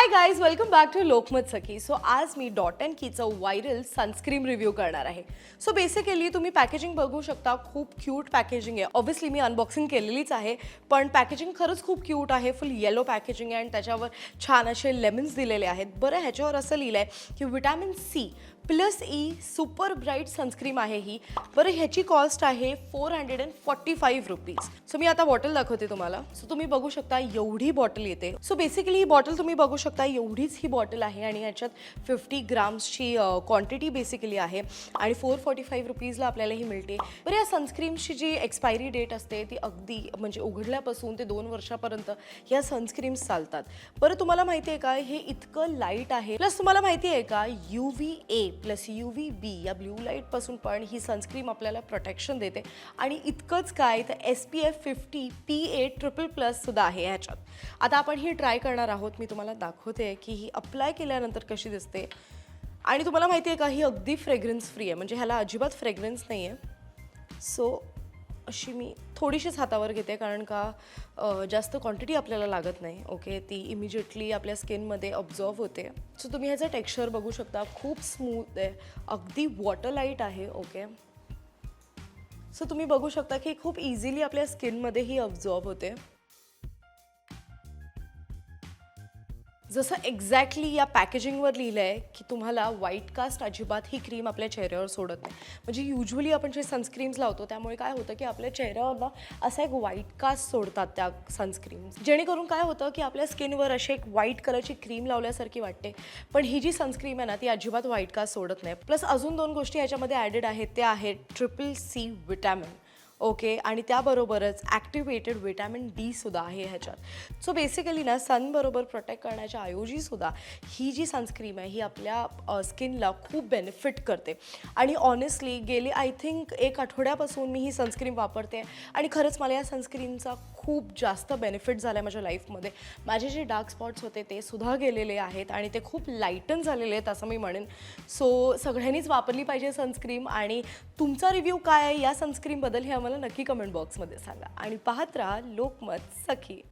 Hi guys welcome back to Lokmat Sakhi so आज मी dot and कीचं viral sunscreen review करणार आहे. सो बेसिकली तुम्ही पॅकेजिंग बघू शकता. खूप क्यूट पॅकेजिंग आहे. ऑब्व्हियसली मी अनबॉक्सिंग केलेलीच आहे पण पॅकेजिंग खरंच खूप क्यूट आहे. फुल येलो पॅकेजिंग आहे आणि त्याच्यावर छान असे लेमन्स दिलेले आहेत. बरं ह्याच्यावर असं लिहिलं आहे की vitamin C plus E super bright sunscreen आहे ही. बरं ह्याची कॉस्ट आहे four hundred and forty five rupees so मी आता बॉटल दाखवते तुम्हाला. सो तुम्ही बघू शकता एवढी बॉटल येते. सो बेसिकली ही बॉटल तुम्ही बघू शकता एवढीच ही बॉटल आहे आणि याच्यात फिफ्टी ग्राम्सची क्वांटिटी बेसिकली आहे. आणि फोर फॉर्टी फाईव्ह रुपीजला आपल्याला ही मिळते. बरं या सनस्क्रीमची जी एक्सपायरी डेट असते ती अगदी म्हणजे उघडल्यापासून ते दोन वर्षापर्यंत या सनस्क्रीम्स चालतात. बरं तुम्हाला माहिती आहे का? हे इतकं लाइट आहे. प्लस तुम्हाला माहिती आहे का? U V A plus U V B या ब्ल्यू लाईटपासून पण ही सनस्क्रीम आपल्याला प्रोटेक्शन देते. आणि इतकंच काय तर S P F fifty P A triple प्लससुद्धा आहे ह्याच्यात. आता आपण ही ट्राय करणार आहोत. मी तुम्हाला दाखवते की ही अप्लाय केल्यानंतर कशी दिसते. आणि तुम्हाला माहिती आहे का ही अगदी फ्रेग्रन्स फ्री आहे. म्हणजे ह्याला अजिबात फ्रेग्रन्स नाही आहे सो अशी मी थोडीशीच हातावर घेते कारण का जास्त क्वांटिटी आपल्याला लागत नाही ओके ती इमिजिएटली आपल्या स्किनमध्ये ऑब्झॉर्व होते. सो तुम्ही ह्याचं टेक्स्चर बघू शकता. खूप स्मूथ आहे. अगदी वॉटर लाइट आहे ओके सो तुम्ही बघू शकता की खूप इझिली आपल्या स्किनमध्ये ही ऑब्झॉर्व होते. जसं एक्झॅक्टली या पॅकेजिंगवर लिहिलं आहे की तुम्हाला व्हाईट कास्ट अजिबात ही क्रीम आपल्या चेहऱ्यावर सोडत नाही. म्हणजे युजली आपण जे सनस्क्रीम्स लावतो त्यामुळे काय होतं की आपल्या चेहऱ्यावर ना असा एक व्हाईट कास्ट सोडतात त्या सनस्क्रीम्स जेणेकरून काय होतं की आपल्या स्किनवर अशी एक व्हाईट कलरची क्रीम लावल्यासारखी वाटते पण ही जी सनस्क्रीम आहे ना ती अजिबात व्हाईट कास्ट सोडत नाही. प्लस अजून दोन गोष्टी याच्यामध्ये ॲडेड आहेत त्या आहेत ट्रिपल सी विटॅमिन ओके? आणि त्याबरोबरच ॲक्टिवेटेड विटॅमिन डी सुद्धा आहे ह्याच्यात. सो बेसिकली ना सनबरोबर प्रोटेक्ट करण्याच्या ऐवजी सुद्धा ही जी सनस्क्रीम आहे ही आपल्या स्किनला खूप बेनिफिट करते. आणि ऑनेस्टली गेली आय थिंक एक आठवड्यापासून मी ही सनस्क्रीम वापरते आणि खरंच मला या सनस्क्रीमचा खूप जास्त बेनिफिट झाला आहे माझ्या लाईफमध्ये माझे जे डार्क स्पॉट्स होते ते सुद्धा गेलेले आहेत आणि ते खूप लाईटन झालेले आहेत असं मी म्हणेन. सो सगळ्यांनीच वापरली पाहिजे सनस्क्रीम आणि तुमचा रिव्ह्यू काय आहे या सनस्क्रीमबद्दल हे आम्हाला नक्की कमेंट बॉक्समध्ये सांगा. आणि पाहत राहा लोकमत सखी.